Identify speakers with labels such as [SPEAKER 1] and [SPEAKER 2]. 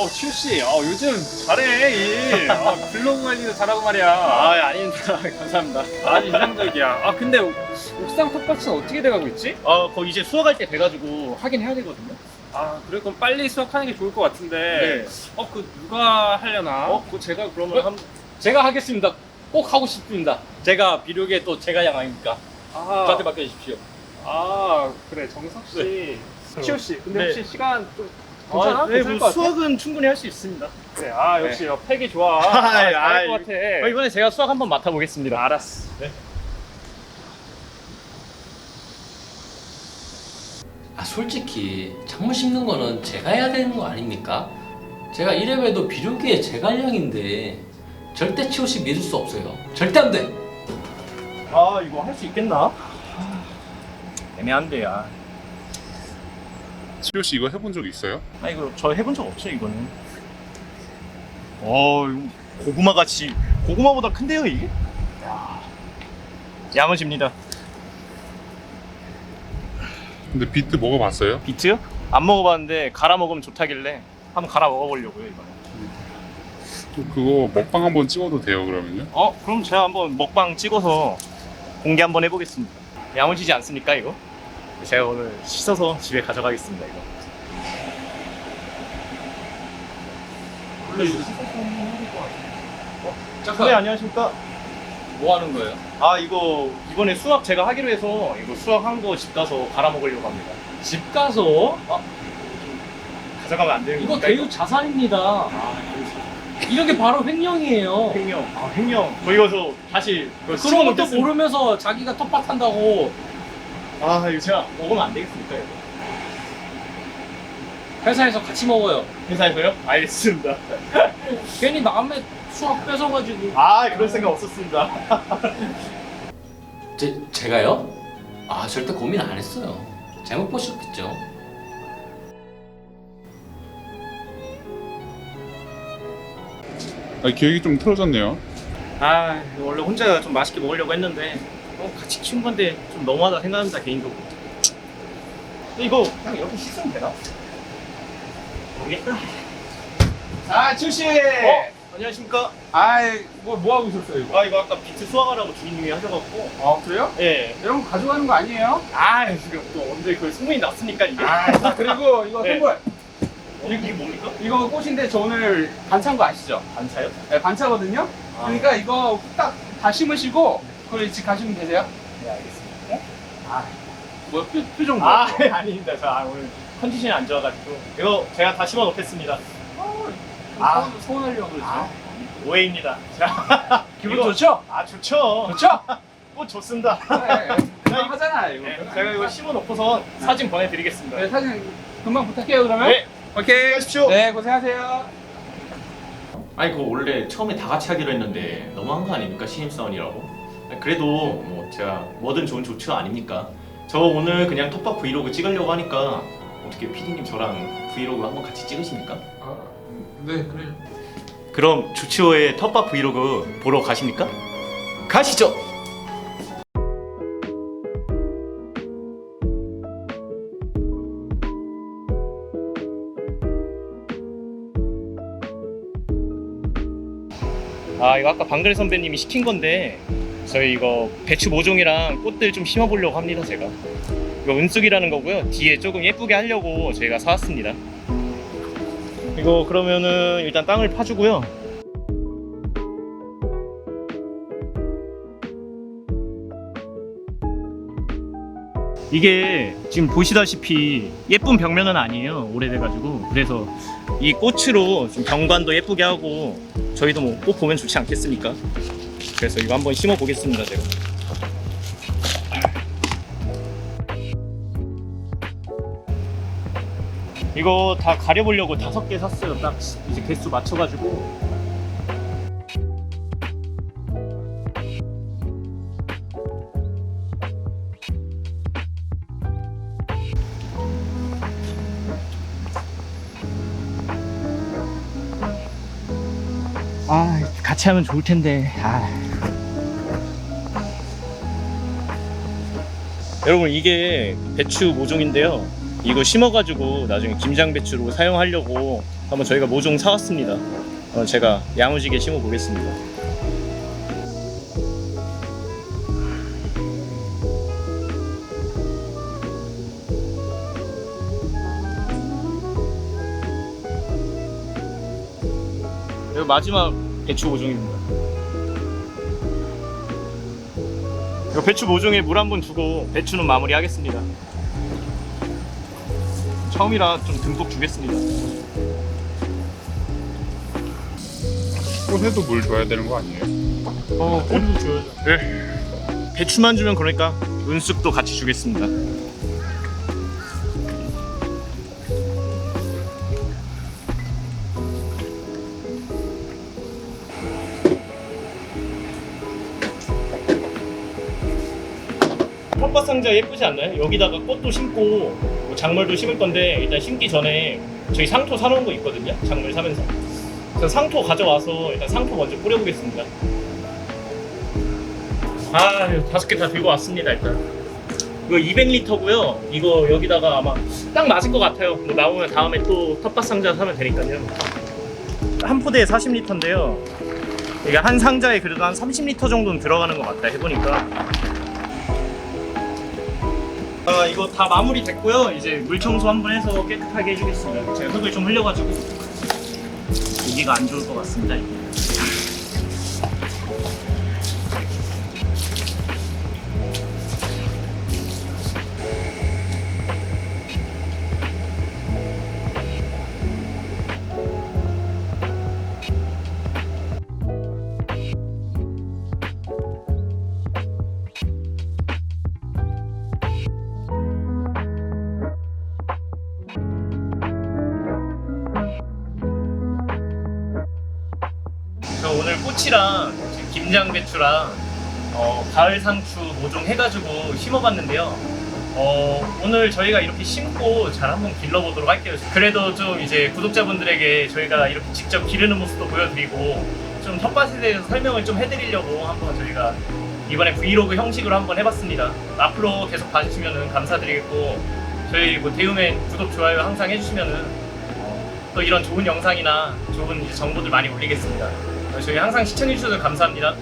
[SPEAKER 1] 어, 치우 씨, 어, 요즘 잘해, 일. 어, 블로그 관리도 잘하고 말이야.
[SPEAKER 2] 아 아닙니다 감사합니다
[SPEAKER 1] 아주 인상적이야. 아, 근데 옥상 텃밭은 어떻게 돼가고 있지?
[SPEAKER 2] 어 거기 이제 수확할 때 돼가지고 하긴 해야 되거든요
[SPEAKER 1] 아, 그래, 그럼 빨리 수확하는 게 좋을 것 같은데.
[SPEAKER 2] 네.
[SPEAKER 1] 어, 그 누가 하려나?
[SPEAKER 2] 어? 그 제가 그러면 한
[SPEAKER 3] 제가 하겠습니다. 꼭 하고 싶습니다. 제가 비료계 또 제가 양 아닙니까?
[SPEAKER 1] 아,
[SPEAKER 3] 저한테 맡겨주십시오.
[SPEAKER 1] 아, 그래, 정석 씨. 치우 씨, 근데
[SPEAKER 2] 네.
[SPEAKER 1] 혹시 시간 좀 괜찮아?
[SPEAKER 2] 아, 네,
[SPEAKER 1] 괜찮을
[SPEAKER 2] 뭐
[SPEAKER 1] 같아?
[SPEAKER 2] 수확은 충분히 할 수 있습니다
[SPEAKER 1] 그래, 아, 역시 어, 팩이 좋아.
[SPEAKER 2] 아,
[SPEAKER 1] 아, 잘할
[SPEAKER 2] 아,
[SPEAKER 1] 것 같아.
[SPEAKER 2] 어, 이번에 제가 수확 한번 맡아보겠습니다
[SPEAKER 1] 알았어.
[SPEAKER 3] 아 솔직히 작물 심는 거는 제가 해야 되는 거 아닙니까? 제가 이래봬도 비료계의 제갈량인데 절대 치우 씨 믿을 수 없어요. 절대 안 돼.
[SPEAKER 2] 아 이거 할 수 있겠나? 애매한데 야.
[SPEAKER 4] 치료 씨 이거 해본 적 있어요?
[SPEAKER 2] 아 이거 저 해본 적 없죠 이거는 어 이거 고구마 같이 고구마보다 큰데요 이게? 야 야무집니다
[SPEAKER 4] 근데 비트 먹어봤어요?
[SPEAKER 2] 비트? 안 먹어봤는데 갈아 먹으면 좋다길래 한번 갈아 먹어보려고요 이번에
[SPEAKER 4] 그거 먹방 한번 찍어도 돼요 그러면요?
[SPEAKER 2] 어 그럼 제가 한번 먹방 찍어서 공개 한번 해보겠습니다 야무지지 않습니까 이거? 제가 오늘 씻어서 집에 가져가겠습니다 이거.
[SPEAKER 3] 잠깐.
[SPEAKER 2] 네 안녕하십니까?
[SPEAKER 3] 뭐 하는 거예요?
[SPEAKER 2] 아 이거 이번에 수학 제가 하기로 해서 이거 수학 한 거 집 가서 갈아 먹으려고 합니다.
[SPEAKER 3] 집 가서?
[SPEAKER 2] 가져가면 안 되는
[SPEAKER 3] 이거
[SPEAKER 2] 건가,
[SPEAKER 3] 대유 자산입니다.
[SPEAKER 2] 아,
[SPEAKER 3] 이런 게 바로 횡령이에요.
[SPEAKER 2] 횡령. 아 횡령. 저희 가서 다시 그거
[SPEAKER 3] 그런 것도
[SPEAKER 2] 놓겠습니다.
[SPEAKER 3] 모르면서 자기가 텃밭 한다고
[SPEAKER 2] 아 이거 제가 먹으면 안 되겠습니까 이거
[SPEAKER 3] 회사에서 같이 먹어요.
[SPEAKER 2] 회사에서요? 알겠습니다
[SPEAKER 3] 괜히 남의 수학 뺏어가지고.
[SPEAKER 2] 아 그럴 생각 없었습니다
[SPEAKER 3] 제, 제가요? 아 절대 고민 안 했어요. 잘못 보셨겠죠?
[SPEAKER 4] 아, 기획이 좀 틀어졌네요
[SPEAKER 2] 아 원래 혼자 좀 맛있게 먹으려고 했는데 어, 같이 키운 건데 좀 너무하다 생각합니다 개인적으로 근데 이거 그냥 이렇게 씻으면 되나? 모르겠다 아 칠씨 어? 안녕하십니까
[SPEAKER 1] 아이, 뭐, 뭐 하고 있었어요, 이거?
[SPEAKER 2] 아 이거 아까 비트 수확하라고 주인님이 하셔갖고
[SPEAKER 1] 아, 그래요?
[SPEAKER 2] 예.
[SPEAKER 1] 여러분 가져가는 거 아니에요?
[SPEAKER 2] 아 지금 또 언제 그 소문이 났으니까 이게
[SPEAKER 1] 아, 자, 그리고 이거
[SPEAKER 2] 네.
[SPEAKER 1] 선물.
[SPEAKER 2] 이게, 이게 뭡니까?
[SPEAKER 1] 이거 꽃인데 저 오늘 반찬 거 아시죠?
[SPEAKER 2] 반차요?
[SPEAKER 1] 네, 반차거든요.
[SPEAKER 2] 아.
[SPEAKER 1] 그러니까 이거 딱 다 심으시고 그걸 집 가시면 되세요.
[SPEAKER 2] 네 알겠습니다
[SPEAKER 1] 아, 뭐 표, 표정 뭐?
[SPEAKER 2] 아 아닙니다 저 아, 오늘 컨디션이 안 좋아가지고 이거 제가 다 심어 놓겠습니다 아.
[SPEAKER 1] 소원, 소원하려고 그러죠.
[SPEAKER 2] 아, 오해입니다 자
[SPEAKER 1] 기분
[SPEAKER 2] 이거-
[SPEAKER 1] 좋죠?
[SPEAKER 2] 아 좋죠
[SPEAKER 1] 좋죠?
[SPEAKER 2] 뭐 좋습니다
[SPEAKER 1] 네, 그냥 하잖아요 이거.
[SPEAKER 2] 네, 제가 이거 심어 놓고선 사진 보내드리겠습니다
[SPEAKER 1] 네, 사진 금방 부탁해요 그러면.
[SPEAKER 2] 네.
[SPEAKER 1] 오케이.
[SPEAKER 2] 하십시오
[SPEAKER 1] 네, 고생하세요.
[SPEAKER 5] 아니 그거 원래 처음에 다 같이 하기로 했는데 너무한 거 아닙니까 신입사원이라고? 그래도 뭐 제가 뭐든 좋은 조치가 아닙니까? 저 오늘 그냥 텃밭 브이로그 찍으려고 하니까 어떻게 PD님 저랑 브이로그 한번 같이 찍으십니까?
[SPEAKER 1] 아, 네, 그래.
[SPEAKER 5] 그럼 주치호의 텃밭 브이로그 보러 가십니까? 가시죠!
[SPEAKER 2] 아 이거 아까 방글 선배님이 시킨 건데 저희 이거 배추 모종이랑 꽃들 좀 심어보려고 합니다 제가. 이거 은쑥이라는 거고요. 뒤에 조금 예쁘게 하려고 저희가 사왔습니다. 이거 그러면은 일단 땅을 파주고요. 이게 지금 보시다시피 예쁜 벽면은 아니에요 오래돼가지고. 그래서 이 꽃으로 좀 경관도 예쁘게 하고 저희도 뭐 꽃 보면 좋지 않겠습니까? 그래서 이거 한번 심어 보겠습니다 제가. 이거 다 가려보려고 다섯 개 샀어요. 딱 이제 개수 맞춰가지고 아 같이 하면 좋을 텐데 아. 여러분 이게 배추 모종인데요 이거 심어가지고 나중에 김장 배추로 사용하려고 한번 저희가 모종 사왔습니다. 어, 제가 야무지게 심어 보겠습니다. 이거 마지막 배추 모종입니다. 이거 배추 모종에 물 한 번 주고 배추는 마무리하겠습니다. 처음이라 좀 듬뿍 주겠습니다.
[SPEAKER 4] 꽃에도 물 줘야 되는 거 아니에요?
[SPEAKER 2] 어, 꽃도 줘야죠.
[SPEAKER 4] 네.
[SPEAKER 2] 배추만 주면 그러니까 은숙도 같이 주겠습니다. 텃밭 상자 예쁘지 않나요? 여기다가 꽃도 심고 뭐 작물도 심을 건데 일단 심기 전에 저희 상토 사놓은 거 있거든요. 작물 사면서. 그래서 상토 가져와서 일단 상토 먼저 뿌려보겠습니다. 아, 다섯 개 다 들고 왔습니다, 일단. 이거 200리터고요. 이거 여기다가 아마 딱 맞을 것 같아요. 뭐 나오면 다음에 또 텃밭 상자 사면 되니까요. 한 포대에 40리터인데요. 이게 한 상자에 그래도 한 30리터 정도는 들어가는 것 같다 해보니까. 아, 이거 다 마무리 됐고요. 이제 물 청소 한번 해서 깨끗하게 해주겠습니다. 제가 흙을 좀 흘려가지고 여기가 안 좋을 것 같습니다. 이게. 저 오늘 꽃이랑 지금 김장 배추랑 어, 가을 상추 모종 해가지고 심어봤는데요. 어, 오늘 저희가 이렇게 심고 잘 한번 길러보도록 할게요. 그래도 좀 이제 구독자분들에게 저희가 이렇게 직접 기르는 모습도 보여드리고 좀 텃밭에 대해서 설명을 좀 해드리려고 한번 저희가 이번에 브이로그 형식으로 한번 해봤습니다. 앞으로 계속 봐주시면 감사드리겠고 저희 뭐 대우맨 구독 좋아요 항상 해주시면은 어, 또 이런 좋은 영상이나 좋은 정보들 많이 올리겠습니다. 저희 항상 시청해주셔서 감사합니다.